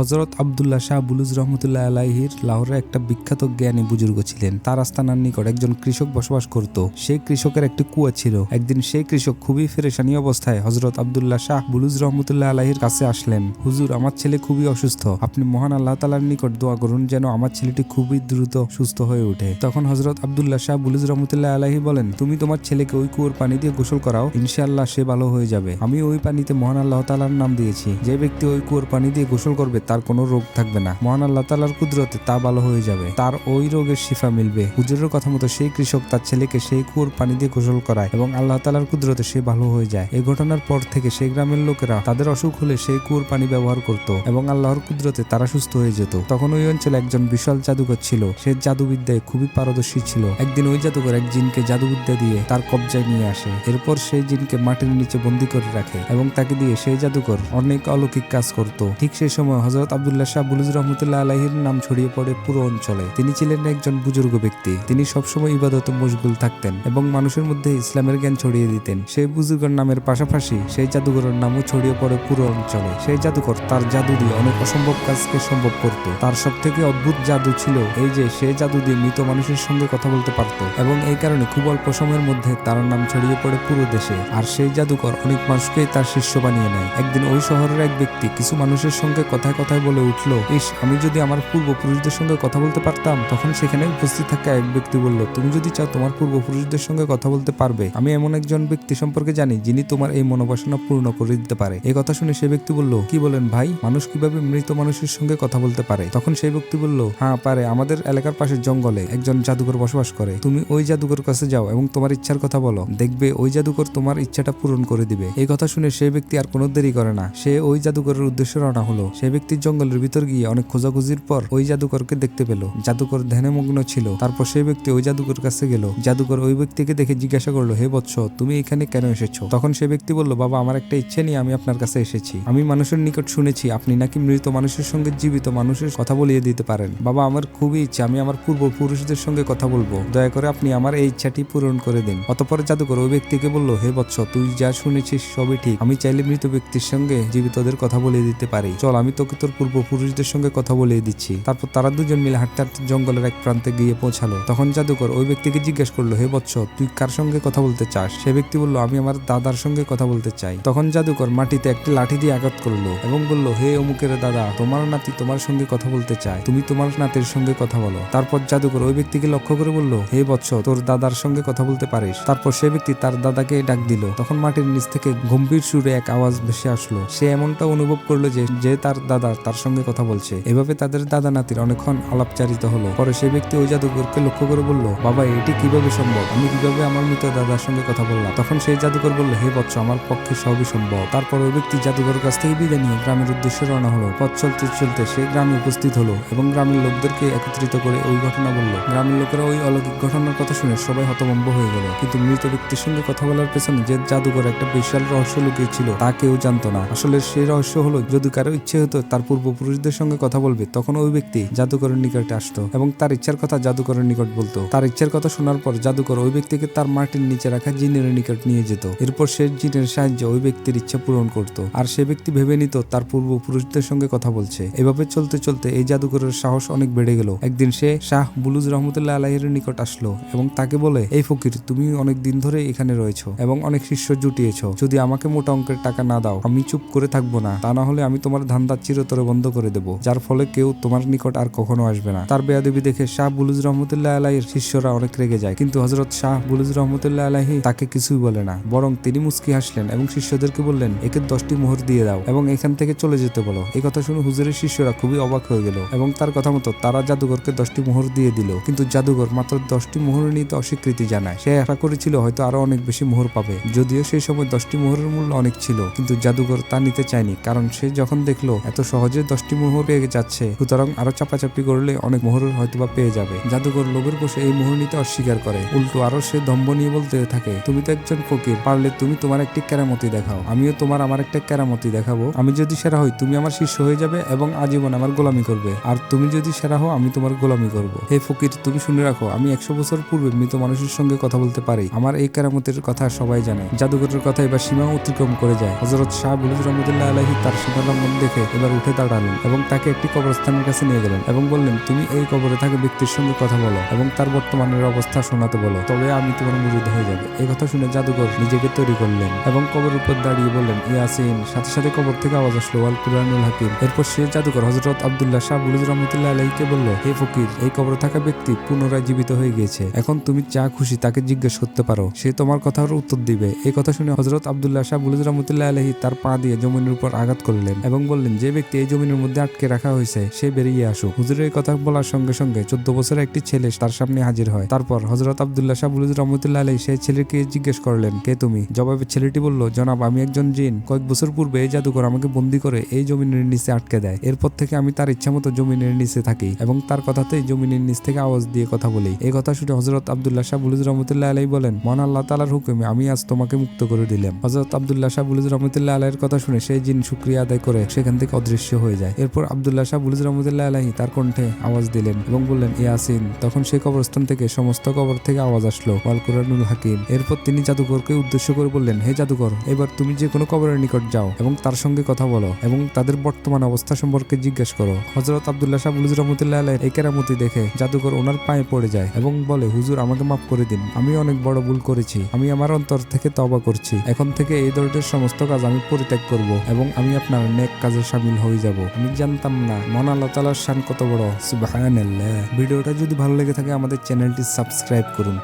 হজরত আবদুল্লাহ শাহ বুলুজ রহমতুল্লাহ আলাহির লাহোরে একটা বিখ্যাত জ্ঞানী বুজুর্গ ছিলেন। তার আস্তানার নিকট একজন কৃষক বসবাস করত। সেই কৃষকের একটি কুয়া ছিল। একদিন সেই কৃষক খুবই ফেরেশানি অবস্থায় হজরত আবদুল্লাহ শাহ বুলুজ রহমতুল্লাহ আলাহির কাছে আসলেন। হুজুর, আমার ছেলে খুবই অসুস্থ। আপনি মহান আল্লাহ তালার নিকট দোয়া করুন যেন আমার ছেলেটি খুবই দ্রুত সুস্থ হয়ে ওঠে। তখন হজরত আবদুল্লাহ শাহ বুলুজ রহমতুল্লাহ আলাহি বলেন, তুমি তোমার ছেলেকে ওই কুয়োর পানি দিয়ে গোসল করাও, ইনশাআল্লাহ সে ভালো হয়ে যাবে। আমি ওই পানিতে মহান আল্লাহ তালার নাম দিয়েছি। যে ব্যক্তি ওই কুয়োর পানি দিয়ে গোসল করবে তার কোনো রোগ থাকবে না। মহান আল্লাহ তালার কুদরতে তা ভালো হয়ে যাবে। তার ওই রোগের শিফা মিলবে। হুজুরের কথা মতো সেই কৃষক তার ছেলেকে সেই কুয়োর পানি দিয়ে গোসল করায় এবং আল্লাহ তালার কুদরতে সে ভালো হয়ে যায়। এই ঘটনার পর থেকে সেই গ্রামের লোকেরা তাদের অসুখ হলে সেই কুয়োর পানি ব্যবহার করত এবং আল্লাহর কুদরতে তারা সুস্থ হয়ে যেত। তখন ওই অঞ্চলে একজন বিশাল জাদুঘর ছিল। সে জাদুবিদ্যায় খুবই পারদর্শী ছিল। একদিন ওই জাদুঘর এক জিনকে জাদুবিদ্যা দিয়ে তার কবজায় নিয়ে আসে। এরপর সেই জিনকে মাটির নিচে বন্দি করে রাখে এবং তাকে দিয়ে সেই জাদুঘর অনেক অলৌকিক কাজ করত। ঠিক সেই সময় আবদুল্লাহ শাহ বুলুজ রহমতুল্লাহ আলাহির নাম ছড়িয়ে পড়ে পুরো অঞ্চলে। তিনি ছিলেন একজন বুজুর্গ ব্যক্তি। তিনি সবসময় ইবাদত মশগুল থাকতেন এবং মানুষের মধ্যে ইসলামের জ্ঞান ছড়িয়ে দিতেন। সেই বুজুর্গের নামের পাশাপাশি সেই জাদুঘরের নামও ছড়িয়ে পড়ে পুরো অঞ্চলে। সেই জাদুঘর তার জাদু দিয়ে অনেক অসম্ভব কাজকে সম্ভব করত। তার সব থেকে অদ্ভুত জাদু ছিল এই যে সে জাদু দিয়ে মৃত মানুষের সঙ্গে কথা বলতে পারত এবং এই কারণে খুব অল্প সময়ের মধ্যে তার নাম ছড়িয়ে পড়ে পুরো দেশে। আর সেই জাদুকর অনেক মানুষকেই তার শিষ্য বানিয়ে নেয়। একদিন ওই শহরের এক ব্যক্তি কিছু মানুষের সঙ্গে কথায় কথায় বলে উঠল, ইস, আমি যদি আমার পূর্বপুরুষদের সঙ্গে কথা বলতে পারতাম, তখন সেখানে উপস্থিত থাকা এক ব্যক্তি বলল, তুমি যদি চাও তোমার পূর্বপুরুষদের সঙ্গে কথা বলতে পারবে, আমি এমন একজন ব্যক্তি সম্পর্কে জানি যিনি তোমার এই মনোবাসনা পূর্ণ করে দিতে পারে। এই কথা শুনে সে ব্যক্তি বলল, কি বলেন ভাই? মানুষ কীভাবে মৃত মানুষের সঙ্গে কথা বলতে পারে? তখন সেই ব্যক্তি বলল হ্যাঁ পারে। আমাদের এলাকার পাশের জঙ্গলে একজন জাদুকর বসবাস করে। তুমি ওই জাদুকর কাছে যাও এবং তোমার ইচ্ছার কথা বলো। দেখবে ওই জাদুকর তোমার ইচ্ছাটা পূরণ করে দিবে। এই কথা শুনে সেই ব্যক্তি আর কোনো দেরি করে না। সে ওই জাদুঘরের উদ্দেশ্যে রওনা হলো। সেই ব্যক্তির জঙ্গলের ভিতর গিয়ে অনেক খোঁজাখুঁজির পর ওই জাদুকরকে দেখতে পেল। জাদুকর ধ্যানে মগ্ন ছিল। তারপর সেই ব্যক্তি ওই জাদুকর কাছে গেল। জাদুকর ওই ব্যক্তিকে দেখে জিজ্ঞাসা করল, হে বৎস, তুমি এখানে কেন এসেছ? তখন সে ব্যক্তি বলল, বাবা, আমার একটা ইচ্ছে নিয়ে আমি আপনার কাছে এসেছি। আমি মানুষের নিকট শুনেছি, আপনি নাকি মৃত মানুষের সঙ্গে জীবিত মানুষের কথা বলিয়ে দিতে পারেন। বাবা, আমার খুবই ইচ্ছা, আমি আমার পূর্বপুরুষদের সঙ্গে কথা বলব। দয়া করে আপনি আমার এই ইচ্ছাটি পূরণ করে দিন। অতপর জাদুকর ওই ব্যক্তিকে বলল, হে বৎস, তুই যা শুনেছিস সবই ঠিক। আমি চাইলে মৃত ব্যক্তির সঙ্গে জীবিতদের কথা বলিয়ে দিতে পারি। চল, আমি তোকে তোর পূর্বপুরুষদের সঙ্গে কথা বলিয়ে দিচ্ছি। তারপর তারা দুজন মিলে হাঁটতে হাঁটতে জঙ্গলের এক প্রান্তে গিয়ে পৌঁছালো। তখন জাদুকর ওই ব্যক্তিকে জিজ্ঞেস করল, হে বৎস তুই কার সঙ্গে কথা বলতে চাস? সে ব্যক্তি বলল, আমি আমার দাদার সঙ্গে কথা বলতে চাই। তখন জাদুকর মাটিতে একটি লাঠি দিয়ে আঘাত করল এবং বলল, হে অমুকের দাদা, তোমার নাতি তোমার সঙ্গে কথা বলতে চায়। তুমি তোমার নাতির সঙ্গে কথা বলো। তারপর জাদুকর ওই ব্যক্তিকে লক্ষ্য করে বলল, হে বৎস তোর দাদার সঙ্গে কথা বলতে পারিস? তারপর সে ব্যক্তি তার দাদাকে ডাক দিল। তখন মাটির নিচ থেকে গম্ভীর সুরে এক আওয়াজ ভেসে আসলো। সে এমনটা অনুভব করল যে তার দাদা তার সঙ্গে কথা বলছে। এভাবে তাদের দাদা নাতির অনেকক্ষণ আলাপচারিত হলো। পরে সে ব্যক্তি ওই জাদুকরকে লক্ষ্য করে বলল, বাবা, এটি কীভাবে সম্ভব? আমি কীভাবে আমার মৃত দাদার সঙ্গে কথা বললাম? তখন সেই জাদুকর বলল, হে বৎস, আমার পক্ষে সবই সম্ভব। তারপর ওই ব্যক্তি জাদুকর কাছ থেকে বিদায় নিয়ে গ্রামের উদ্দেশ্যে রওনা হলো। পথ চলতে চলতে সে গ্রামে উপস্থিত হলো এবং গ্রামের লোকদেরকে একত্রিত করে ওই ঘটনা বলল। গ্রামের লোকেরা ওই অলৌকিক ঘটনার কথা শুনে সবাই হতভম্ব হয়ে গেল। কিন্তু মৃত ব্যক্তির সঙ্গে কথা বলার পেছনে যে জাদুকর একটা বিশাল রহস্য লুকিয়ে ছিল, তা কেউ জানতো না। আসলে সেই রহস্য হলো, যদি কারও ইচ্ছে হতো তার পূর্বপুরুষদের সঙ্গে কথা বলবে, তখন ওই ব্যক্তি জাদুকরের নিকটে আসতো এবং তার ইচ্ছার কথা জাদুকরের নিকট বলতো। তার ইচ্ছার কথা শোনার পর জাদুকর ওই ব্যক্তিকে তার মাটির নিচে রাখা জিনের নিকট নিয়ে যেত। এরপর সে জিনের সাহায্যে ওই ব্যক্তির ইচ্ছা পূরণ করত। আর সে ব্যক্তি ভেবে নিত, তার পূর্বপুরুষদের সঙ্গে কথা বলছে। এভাবে চলতে চলতে এই জাদুকরের সাহস অনেক বেড়ে গেল। একদিন সে শাহ বুলুজ রহমতুল্লাহ আলাহির নিকট আসলো এবং তাকে বলে, এই ফকির, তুমি অনেক দিন ধরে এখানে রয়েছো এবং অনেক শিষ্য জুটিয়েছ। যদি আমাকে মোটা অঙ্কের টাকা না দাও, আমি চুপ করে থাকব না। তা না হলে আমি তোমার ধান্দা চিরতরে বন্ধ করে দেবো, যার ফলে কেউ তোমার নিকট আর কখনো আসবে না। তার বেয়াদবি দেখে শাহ বুলুজ রহমতুল্লাহ আলাহির শিষ্যরা অনেক রেগে যায়, কিন্তু হজরত শাহ বুলুজ রহমতুল্লাহ আলাহি তাকে কিছুই বলে না, বরং তিনি মুস্কি হাসলেন এবং শিষ্যদেরকে বললেন, একে দশটি মোহর দিয়ে দাও এবং এখান থেকে চলে যেতে বলো। এই কথা শুনে হুজুরের শিষ্যরা খুবই অবাক হয়ে গেল এবং তার কথা মতো তারা জাদুঘরকে দশটি মোহর দিয়ে দিল, কিন্তু জাদুঘর মাত্র দশটি মোহর নিতে অস্বীকৃতি জানায়। সে আশা করেছিল হয়তো আরও অনেক বেশি মোহর পাবে, যদিও সেই সময় দশটি মোহরের মূল্য অনেক ছিল, কিন্তু জাদুঘর তা নিতে চায়নি, কারণ সে যখন দেখল, এত সহজে দশটি মোহর পেয়ে যাচ্ছে। সুতরাং আরও চাপাচাপি করলে অনেক মোহর হয়তো বা পেয়ে যাবে। জাদুঘর লোভের বসে এই মোহর নিতে অস্বীকার করে। উল্টো আরও সে দম্ভ নিয়ে বলতে থাকে, তুমি তো একজন ফকির, পারলে তুমি তোমার একটি কেরামতি দেখাও। আমিও তোমার আমার একটা কেরামতি দেখাবো। আমি যদি সেরা হই, তুমি আমার শিষ্য হয়ে যাবে এবং আজীবন আমার গোলামি করবে। আর তুমি যদি সেরা হও, আমি তোমার গোলামি করব। হে ফকির, তুমি শুনে রাখো, আমি একশো বছর পূর্বে মৃত মানুষের সঙ্গে কথা বলতে পারি। আমার এই কেরামতের কথা সবাই জানে। জাদুঘরের কথা এবার সীমা অতিক্রম করে যায়। হজরত শাহ বুলুজ রহমতুল্লাহ আলহি তার সীমা লঙ্ঘন দেখে এবার উঠে দাঁড়ালেন এবং তাকে একটি কবরস্থানের কাছে নিয়ে গেলেন এবং বললেন, তুমি এই কবরে থাকা ব্যক্তির সঙ্গে কথা বলো এবং তার বর্তমানের অবস্থা শোনাতে বলো। তবে আমি তোমার মুরিদ হয়ে যাবে। এই কথা শুনে জাদুঘর নিজেকে তৈরি করলেন এবং কবরের উপর দাঁড়িয়ে বললেন, ইয়াসিন। সাথে সাথে কবর থেকে আওয়াজ আসলো আল কুরআনুল হাকিম। এরপর সে জাদুঘর হজরত আবদুল্লাহ শাহ বুলুজ রহমতুল্লাহ আলাইকে বলল, হে ফকির, এই কবরে থাকা ব্যক্তি পুনরায় জীবিত হয়ে গিয়েছে। এখন তুমি যা খুশি তাকে জিজ্ঞেস করতে পারো। সে তোমার কথার উত্তর দিবে। এই কথা শুনে হজরত আবদুল্লাহ শাহ বুলুজ রহমতুল্লাহ আলহী তার পা দিয়ে জমিনের উপর আঘাত করলেন এবং বললেন, যে ব্যক্তি এই জমিনের মধ্যে আটকে রাখা হয়েছে, সে বেরিয়ে আসুক। হুজুরের কথা বলার সঙ্গে সঙ্গে চোদ্দ বছরের একটি ছেলে তার সামনে হাজির হয়। তারপর হজরত আব্দুল্লাহ শাহ বুলুজ রহমতুল্লাহ আলহী সেই ছেলেকে জিজ্ঞেস করলেন, কে তুমি? জবাবে ছেলেটি বলল, জনাব, আমি একজন জিন। কয়েক বছর পূর্বে এই জাদুঘর আমাকে বন্দি করে এই জমিনের নিচে আটকে দেয়। এরপর থেকে আমি তার ইচ্ছা মতো জমিনের নিচে থাকি এবং তার কথাতেই জমিনের নিচ থেকে আওয়াজ দিয়ে কথা বলি। এই কথা শুনে হজরত আব্দুল্লাহ শাহ বুলুজ রহমতুল্লাহ আলাই বলেন, মহান আল্লাহ তালার হুকুমে আমি আজ তোমাকে মুক্ত করে দিলাম। হজরত আব্দুল্লাহ শাহ বুলুজ রহমতুল্লাহ আলাইয়ের কথা শুনে সেই জিন শুক্রিয়া আদায় করে সেখান থেকে অদৃশ্য হয়ে যায়। এরপর আব্দুল্লাহ শাহ বুলুজ রহমতুল্লাহ আলাহি তার কণ্ঠে আওয়াজ দিলেন এবং বললেন ইয়াসিন। তখন সেই কবরস্থান থেকে সমস্ত কবর থেকে আওয়াজ আসলো, ওয়াল কুরআনুল হাকিম। এরপর তিনি জাদুকরকে উদ্দেশ্য করে বললেন, হে জাদুকর এবার তুমি যে কোনো কবরের নিকট যাও এবং তার সঙ্গে কথা বলো এবং তাদের বর্তমান অবস্থা সম্পর্কে জিজ্ঞেস করো। হজরত আবদুল্লাহ শাহ বুলুজ রহমতুল্লাহ আলাই এই কেরামতি দেখে জাদুকর ওনার পায়ে পড়ে যায় এবং বলে, হুজুর, আমাকে মাফ করে দিন। আমি অনেক বড় ভুল করেছি। আমি আমার অন্তর থেকে তবা করছি। এখন থেকে এই ধরনের সমস্ত কাজ আমি পরিত্যাগ করব এবং আমি আপনার নেক কাজে সামিল হয়ে যাব। আমি জানতাম না। মন আল্লাহ তালার শান কত বড়। ভিডিওটা যদি ভালো লেগে থাকে আমাদের চ্যানেলটি সাবস্ক্রাইব করুন।